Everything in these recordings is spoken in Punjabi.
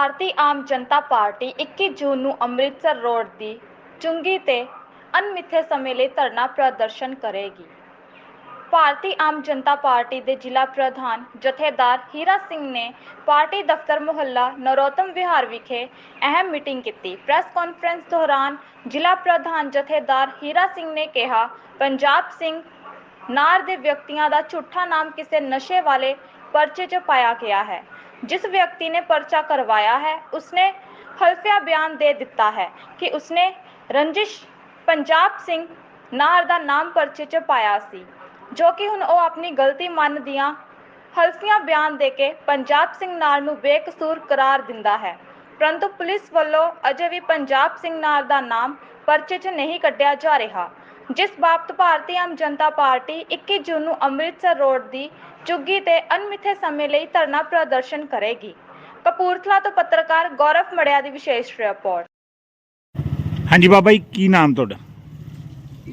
ਭਾਰਤੀ ਆਮ ਜਨਤਾ ਪਾਰਟੀ 21 ਜੂਨ ਨੂੰ ਅੰਮ੍ਰਿਤਸਰ ਰੋਡ ਦੀ ਚੁੰਗੀ ਤੇ ਅਣਮਿੱਥੇ ਸਮੇਂ ਲਈ ਧਰਨਾ ਪ੍ਰਦਰਸ਼ਨ ਕਰੇਗੀ। ਭਾਰਤੀ ਆਮ ਜਨਤਾ ਪਾਰਟੀ ਦੇ ਜ਼ਿਲ੍ਹਾ ਪ੍ਰਧਾਨ ਜਥੇਦਾਰ ਹੀਰਾ ਸਿੰਘ ਨੇ ਪਾਰਟੀ ਦਫ਼ਤਰ ਮੁਹੱਲਾ ਨਰੋਤਮ ਵਿਹਾਰ ਵਿਖੇ ਅਹਿਮ ਮੀਟਿੰਗ ਕੀਤੀ। ਪ੍ਰੈਸ ਕਾਨਫਰੰਸ ਦੌਰਾਨ ਜ਼ਿਲ੍ਹਾ ਪ੍ਰਧਾਨ ਜਥੇਦਾਰ ਹੀਰਾ ਸਿੰਘ ਨੇ ਕਿਹਾ, ਪੰਜਾਬ ਸਿੰਘ ਨਾਰ ਦੇ ਵਿਅਕਤੀਆਂ ਦਾ ਝੂਠਾ ਨਾਮ ਕਿਸੇ ਨਸ਼ੇ ਵਾਲੇ ਪਰਚੇ 'ਚ ਪਾਇਆ ਗਿਆ ਹੈ। ਜਿਸ ਵਿਅਕਤੀ ਨੇ ਪਰਚਾ ਕਰਵਾਇਆ ਹੈ, ਉਸਨੇ ਹਲਫੀਆ ਬਿਆਨ ਦੇ ਦਿੱਤਾ ਹੈ ਕਿ ਉਸਨੇ ਰੰਜਿਸ਼ ਪੰਜਾਬ ਸਿੰਘ ਨਾਰ ਦਾ ਨਾਮ ਪਰਚੇ 'ਚ ਪਾਇਆ ਸੀ, ਜੋ ਕਿ ਹੁਣ ਉਹ ਆਪਣੀ ਗਲਤੀ ਮੰਨਦਿਆਂ ਹਲਫੀਆਂ ਬਿਆਨ ਦੇ ਕੇ ਪੰਜਾਬ ਸਿੰਘ ਨਾਰ ਨੂੰ ਬੇਕਸੂਰ ਕਰਾਰ ਦਿੰਦਾ ਹੈ। ਪਰੰਤੂ ਪੁਲਿਸ ਵੱਲੋਂ ਅਜੇ ਵੀ ਪੰਜਾਬ ਸਿੰਘ ਨਾਰ ਦਾ ਨਾਮ ਪਰਚੇ 'ਚ ਨਹੀਂ ਕੱਢਿਆ ਜਾ ਰਿਹਾ। ਜਿਸ ਬਾਬਤ ਭਾਰਤੀ ਆਮ ਜਨਤਾ ਪਾਰਟੀ 21 ਜੂਨ ਨੂੰ ਅੰਮ੍ਰਿਤਸਰ ਰੋਡ ਦੀ ਚੁੱਗੀ ਤੇ ਅਣਮਿੱਥੇ ਸਮੇਂ ਲਈ ਧਰਨਾ ਪ੍ਰਦਰਸ਼ਨ ਕਰੇਗੀ। ਕਪੂਰਥਲਾ ਤੋਂ ਪੱਤਰਕਾਰ ਗੌਰਵ ਮੜਿਆ ਦੀ ਵਿਸ਼ੇਸ਼ ਰਿਪੋਰਟ। ਹਾਂਜੀ ਬਾਬਾ ਜੀ ਕੀ ਨਾਮ ਤੁਹਾਡਾ?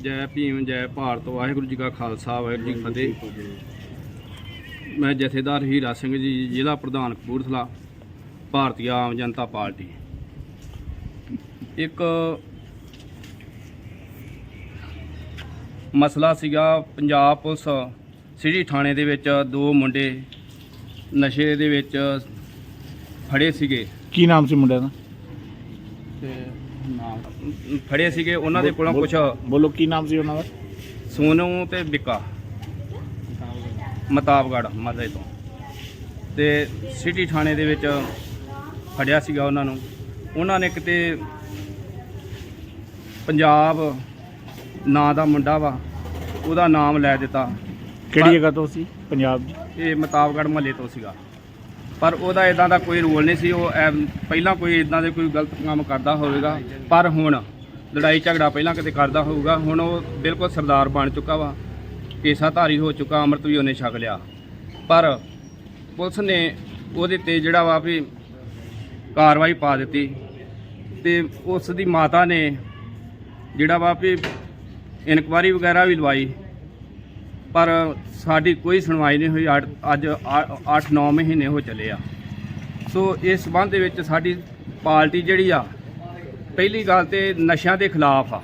ਜੈ ਭੀਮ ਜੈ ਭਾਰਤ। ਵਾਹਿਗੁਰੂ ਜੀ ਕਾ ਖਾਲਸਾ ਵਾਹਿਗੁਰੂ ਜੀ ਕੀ ਫਤਿਹ। ਮੈਂ ਜਥੇਦਾਰ ਹੀਰਾ ਸਿੰਘ ਜੀ ਜ਼ਿਲ੍ਹਾ ਪ੍ਰਧਾਨ ਕਪੂਰਥਲਾ ਭਾਰਤੀ ਆਮ ਜਨਤਾ ਪਾਰਟੀ। ਇੱਕ ਮਸਲਾ ਸੀਗਾ ਪੰਜਾਬ ਪੁਲਿਸ ਸਿਟੀ ਥਾਣੇ ਦੇ ਵਿੱਚ ਦੋ ਮੁੰਡੇ ਨਸ਼ੇ ਦੇ ਵਿੱਚ ਫੜੇ ਸੀਗੇ। ਕੀ ਨਾਮ ਸੀ ਮੁੰਡਿਆਂ ਦਾ? ਤੇ ਨਾਮ ਫੜੇ ਸੀਗੇ ਉਹਨਾਂ ਦੇ ਕੋਲੋਂ ਕੁਝ ਬੋਲੋ ਕੀ ਨਾਮ ਸੀ ਉਹਨਾਂ ਦਾ? ਸੋਨੂ ਤੇ ਬਿੱਕਾ। ਮਤਾਬਗੜ ਮਦਰੇ ਤੋਂ। ਤੇ ਸਿਟੀ ਥਾਣੇ ਦੇ ਵਿੱਚ ਫੜਿਆ ਸੀਗਾ ਉਹਨਾਂ ਨੂੰ। ਉਹਨਾਂ ਨੇ ਕਿਤੇ ਪੰਜਾਬ ਨਾਂ ਦਾ ਮੁੰਡਾ ਵਾ ਉਹਦਾ ਨਾਮ ਲੈ ਦਿੱਤਾ। ਕਿਹੜੀ ਜਗ੍ਹਾ ਤੋਂ ਸੀ? ਪੰਜਾਬ ਦੀ? ਇਹ ਮਤਾਬਗੜ ਮਹੱਲੇ ਤੋਂ ਸੀਗਾ। ਪਰ ਉਹਦਾ ਇਦਾਂ ਦਾ ਕੋਈ ਰੋਲ ਨਹੀਂ ਸੀ ਉਹ ਐ- ਪਹਿਲਾਂ ਕੋਈ ਇਦਾਂ ਦੇ ਕੋਈ ਗਲਤ ਕੰਮ ਕਰਦਾ ਹੋਵੇਗਾ ਪਰ ਹੁਣ ਲੜਾਈ ਝਗੜਾ ਪਹਿਲਾਂ ਕਿਤੇ ਕਰਦਾ ਹੋਊਗਾ ਹੁਣ ਉਹ ਬਿਲਕੁਲ ਸਰਦਾਰ ਬਣ ਚੁੱਕਾ ਵਾ ਪੇਸ਼ਾਧਾਰੀ ਹੋ ਚੁੱਕਾ ਅੰਮ੍ਰਿਤ ਵੀ ਉਹਨੇ ਛਕ ਲਿਆ। ਪਰ ਪੁਲਿਸ ਨੇ ਉਹਦੇ ਤੇ ਜਿਹੜਾ ਵਾ ਵੀ ਕਾਰਵਾਈ ਪਾ ਦਿੱਤੀ ਤੇ ਉਸ ਦੀ ਮਾਤਾ ਨੇ ਜਿਹੜਾ ਵਾ ਵੀ ਇਨਕੁਆਰੀ ਵਗੈਰਾ ਵੀ ਲਵਾਈ। ਪਰ ਸਾਡੀ ਕੋਈ ਸੁਣਵਾਈ ਨਹੀਂ ਹੋਈ। ਅੱਠ- ਅੱਜ 8-9 ਮਹੀਨੇ ਹੋ ਚੱਲੇ ਆ। ਸੋ ਇਸ ਸੰਬੰਧ ਦੇ ਵਿੱਚ ਸਾਡੀ ਪਾਰਟੀ ਜਿਹੜੀ ਆ, ਪਹਿਲੀ ਗੱਲ ਤੇ ਨਸ਼ਿਆਂ ਦੇ ਖਿਲਾਫ ਆ।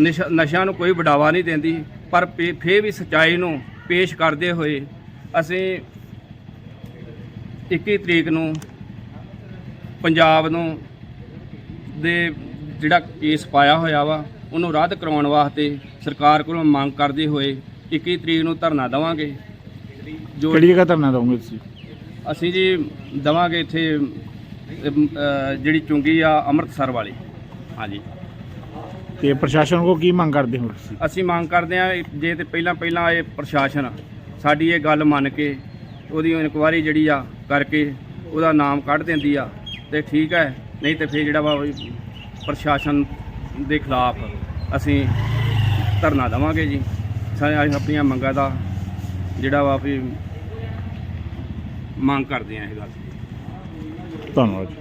ਨਸ਼ਾ- ਨਸ਼ਿਆਂ ਨੂੰ ਕੋਈ ਵਡਾਵਾ ਨਹੀਂ ਦਿੰਦੀ। ਪਰ ਪੇ- ਫੇਰ ਵੀ ਸਚਾਈ ਨੂੰ ਪੇਸ਼ ਕਰਦੇ ਹੋਏ ਅਸੀਂ 21 ਤਰੀਕ ਨੂੰ ਪੰਜਾਬ ਨੂੰ ਦੇ ਜਿਹੜਾ ਕੇਸ ਪਾਇਆ ਹੋਇਆ ਵਾ ਉਹਨੂੰ ਰੱਦ ਕਰਾਉਣ ਵਾਸਤੇ ਸਰਕਾਰ ਕੋਲੋਂ ਮੰਗ ਕਰਦੇ ਹੋਏ 21 ਤਰੀਕ ਨੂੰ ਧਰਨਾ ਦੇਵਾਂਗੇ। ਜੋ ਕਿਹੜੀ ਜਗ੍ਹਾ ਧਰਨਾ ਦਓਗੇ ਤੁਸੀਂ? ਅਸੀਂ ਜੀ ਦੇਵਾਂਗੇ ਇੱਥੇ ਅਹ, ਜਿਹੜੀ ਚੁੰਗੀ ਆ ਅੰਮ੍ਰਿਤਸਰ ਵਾਲੀ। ਹਾਂਜੀ। ਤੇ ਪ੍ਰਸ਼ਾਸਨ ਕੋ ਕੀ ਮੰਗ ਕਰਦੇ ਹੋ ਤੁਸੀਂ? ਅਸੀਂ ਮੰਗ ਕਰਦੇ ਆ ਜੇ ਤੇ ਪਹਿਲਾਂ ਪਹਿਲਾਂ ਇਹ ਪ੍ਰਸ਼ਾਸਨ ਸਾਡੀ ਇਹ ਗੱਲ ਮੰਨ ਕੇ ਉਹਦੀ ਇਨਕੁਆਰੀ ਜਿਹੜੀ ਆ ਕਰਕੇ ਉਹਦਾ ਨਾਮ ਕੱਢ ਦਿੰਦੀ ਆ ਤੇ ਠੀਕ ਹੈ ਨਹੀਂ ਤੇ ਫਿਰ ਜਿਹੜਾ ਵਾ ਉਹ ਪ੍ਰਸ਼ਾਸਨ ਦੇ ਖਿਲਾਫ ਅਸੀਂ ਧਰਨਾ ਦੇਵਾਂਗੇ ਜੀ। ਸਾਰੇ ਆਪਣੀਆਂ ਮੰਗਾਂ ਦਾ ਜਿਹੜਾ ਵਾ ਵੀ ਮੰਗ ਕਰਦੇ ਆ ਇਹ ਗੱਲ। ਧੰਨਵਾਦ